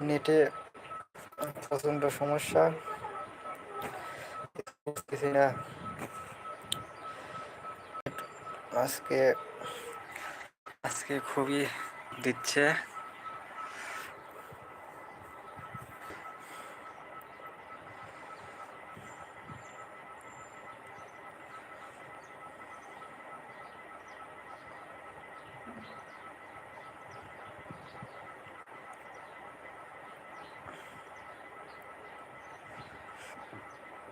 নেটে প্রচণ্ড সমস্যা। না। আজকে আজকে খুবই দিচ্ছে।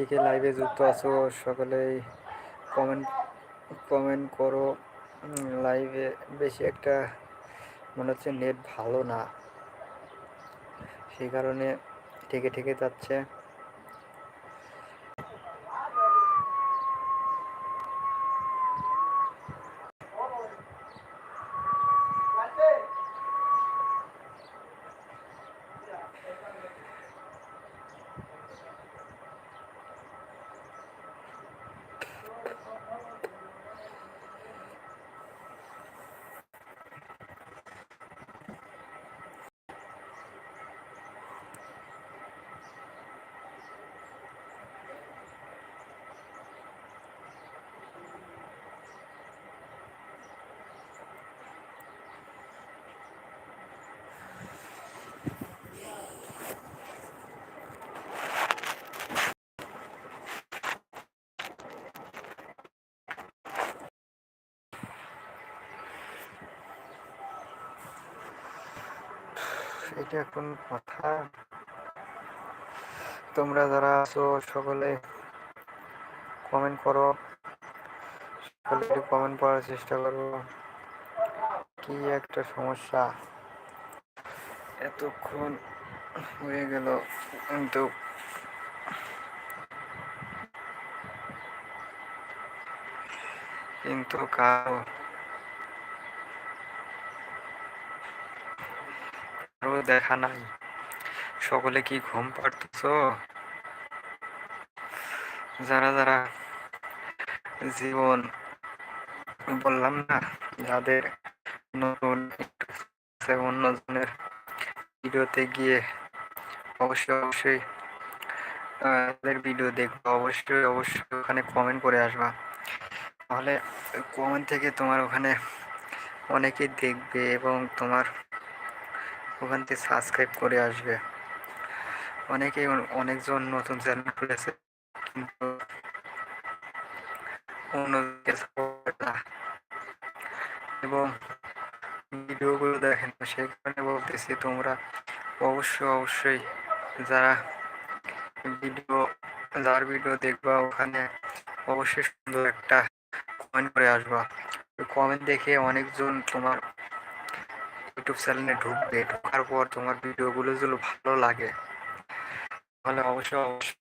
কে কে লাইভে যুক্ত আছো সকলেই কমেন্ট কমেন্ট করো। লাইভে বেশি একটা মনে হচ্ছে নেট ভালো না। সেই কারণে ঠেকে ঠেকে যাচ্ছে। এটা এখন কথা। তোমরা যারা আছো সকলে কমেন্ট করো। সকলে কমেন্ট করার চেষ্টা করো। কি একটা সমস্যা। এতক্ষণ হয়ে গেল কিন্তু। কিন্তু কারও দেখা নাই। সকলে কি ঘুম পাড়তেছ? যারা যারা জীবন বললাম না, যাদের নতুন অন্যজনের ভিডিওতে গিয়ে অবশ্যই অবশ্যই তাদের ভিডিও দেখব। অবশ্যই অবশ্যই ওখানে কমেন্ট করে আসবা। তাহলে কমেন্ট থেকে তোমার ওখানে অনেকেই দেখবে এবং তোমার ওখান থেকে সাবস্ক্রাইব করে আসবে। অনেকেই অনেকজন নতুন চ্যানেল খুলেছে, কিন্তু এবং ভিডিওগুলো দেখেন সেই কারণে বলতেছি তোমরা অবশ্যই অবশ্যই যারা ভিডিও, যার ভিডিও দেখবা, ওখানে অবশ্যই সুন্দর একটা কমেন্ট করে আসবা। কমেন্ট দেখে অনেকজন তোমার ইউটিউব চ্যানেলে ঢুকবে, ঢোকার পর তোমার ভিডিওগুলো যদি ভালো লাগে, তাহলে অবশ্যই অবশ্যই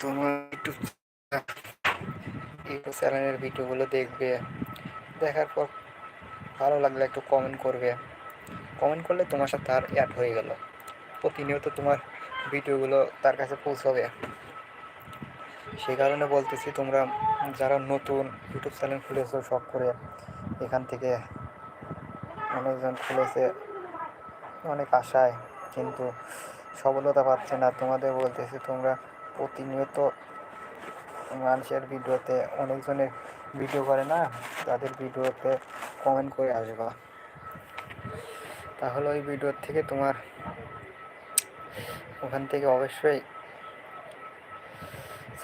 তোমার ইউটিউব ইউটিউব চ্যানেলের ভিডিওগুলো দেখবে। দেখার পর ভালো লাগলে একটু কমেন্ট করবে। কমেন্ট করলে তোমার সাথে তার অ্যাড হয়ে গেল। প্রতিনিয়ত তোমার ভিডিওগুলো তার কাছে পৌঁছবে। সেই কারণে বলতেছি তোমরা যারা নতুন ইউটিউব চ্যানেল খুলেছো সব করে এখান থেকে অনেকজন খুলেছে। অনেক আশায়, কিন্তু সফলতা পাচ্ছে না। তোমাদের বলতেছি, তোমরা প্রতিনিয়ত মানুষের ভিডিওতে, অনেকজনের ভিডিও করে না, তাদের ভিডিওতে কমেন্ট করে আসবা। তাহলে ওই ভিডিওর থেকে তোমার ওখান থেকে অবশ্যই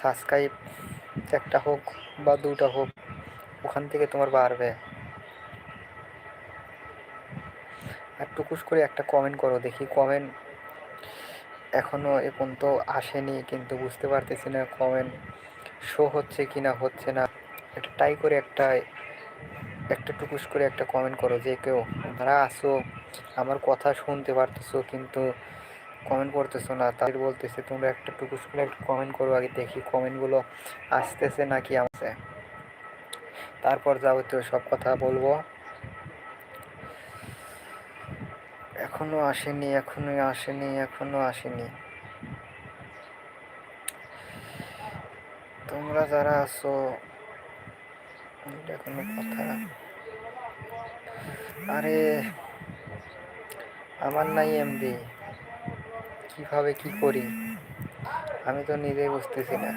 সাবস্ক্রাইব একটা হোক বা দুটা হোক, ওখান থেকে তোমার বাড়বে। আর টুকুস করে একটা কমেন্ট করো, দেখি কমেন্ট এখনও এ পর্যন্ত আসেনি, কিন্তু বুঝতে পারতেছি না কমেন্ট শো হচ্ছে কি না হচ্ছে না। একটা টাই করে একটা একটা টুকুস করে একটা কমেন্ট করো, যে কেউ যারা আসো আমার কথা শুনতে পারতেছো, কিন্তু কমেন্ট করতেছো না, তাদের বলতেছে তোমরা একটা টুকুস করে একটা কমেন্ট করো, আগে দেখি কমেন্টগুলো আসতেছে নাকি, আমাকে। তারপর যাবতীয় সব কথা বলব। এখনও আসেনি এখনও আসেনি এখনও আসেনি। তোমরা যারা আছো কোনো কথা আরে, আমার নাই এমবি কীভাবে কি করি? আমি তো নিজেই বুঝতেছি না।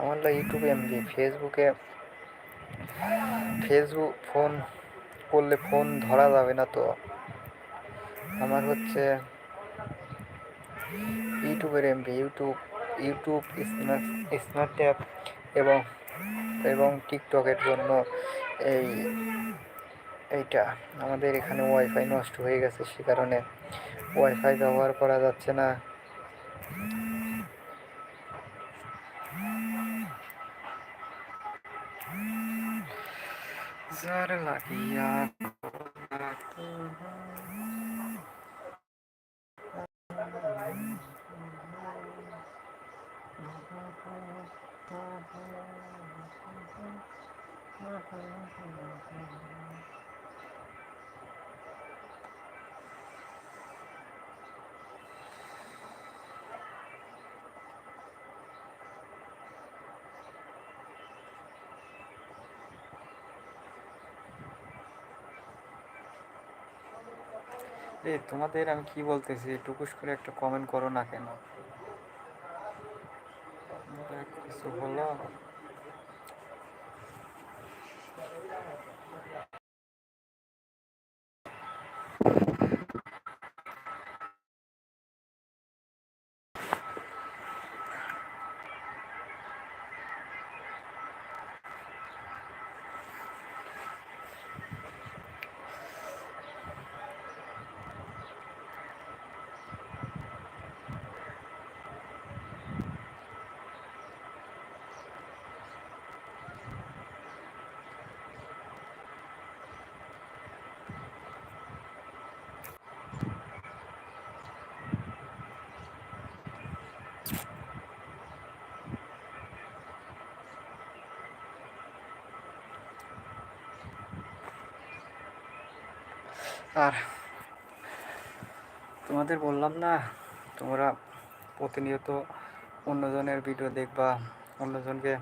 আমার ইউটিউব এমবি ফেসবুকে ফেসবুক ফোন করলে ফোন ধরা যাবে না তো। আমার হচ্ছে ইউটিউবের এমবি ইউটিউব ইউটিউব স্মার্ট এবং এবং টিকটকের জন্য এই, এইটা। আমাদের এখানে ওয়াইফাই নষ্ট হয়ে গেছে সে কারণে। ওয়াইফাই ব্যবহার করা যাচ্ছে না। যার লাগিয়া এ তোমাদের আমি কি বলতেছি? টুকুস করে একটা কমেন্ট করো না কেন? কিছু হলো। আর তোমাদের বললাম না, তোমরা প্রতিনিয়ত অন্যজনের ভিডিও দেখবা, অন্যজনকে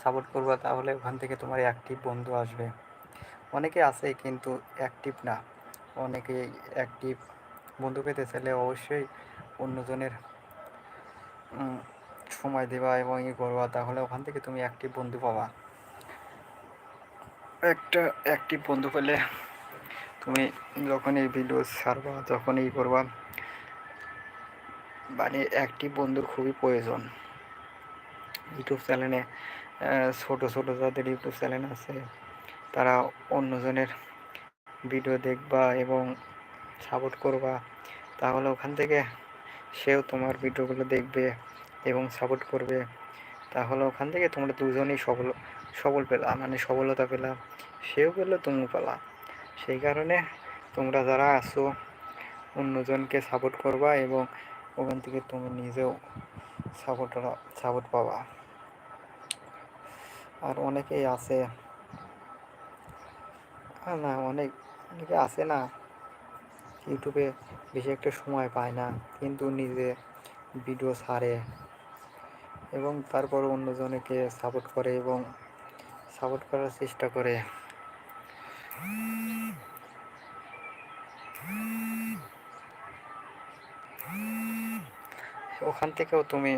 সাপোর্ট করবা, তাহলে ওখান থেকে তোমার অ্যাক্টিভ বন্ধু আসবে। অনেকে আছে কিন্তু অ্যাক্টিভ না। অনেকে অ্যাক্টিভ বন্ধু পেতে চাইলে অবশ্যই অন্যজনের সময় দেবা এবং ই করবা, তাহলে ওখান থেকে তুমি অ্যাক্টিভ বন্ধু পাবা। একটা অ্যাক্টিভ বন্ধু পেলে তুমি যখন এই ভিডিও ছাড়বা, যখন এই করবা মানে একটি বন্ধুর খুবই প্রয়োজন। ইউটিউব চ্যানেলে ছোটো ছোটো যাদের ইউটিউব চ্যানেল আছে, তারা অন্যজনের ভিডিও দেখবা এবং সাপোর্ট করবা। তাহলে ওখান থেকে সেও তোমার ভিডিওগুলো দেখবে এবং সাপোর্ট করবে। তাহলে ওখান থেকে তোমরা দুজনেই সফল সফল পেলা মানে সফলতা পেলা। সেও পেল তুমিও পেলা। সেই কারণে তোমরা যারা আসো অন্যজনকে সাপোর্ট করবা এবং ওখান থেকে তুমি নিজেও সাপোর্ট সাপোর্ট পাবা। আর অনেকেই আছে না, অনেক, অনেকে আছে না ইউটিউবে বেশি একটা সময় পায় না, কিন্তু নিজে ভিডিও ছাড়ে এবং তারপর অন্যজনকে সাপোর্ট করে এবং সাপোর্ট করার চেষ্টা করে। ওখান থেকেও তুমি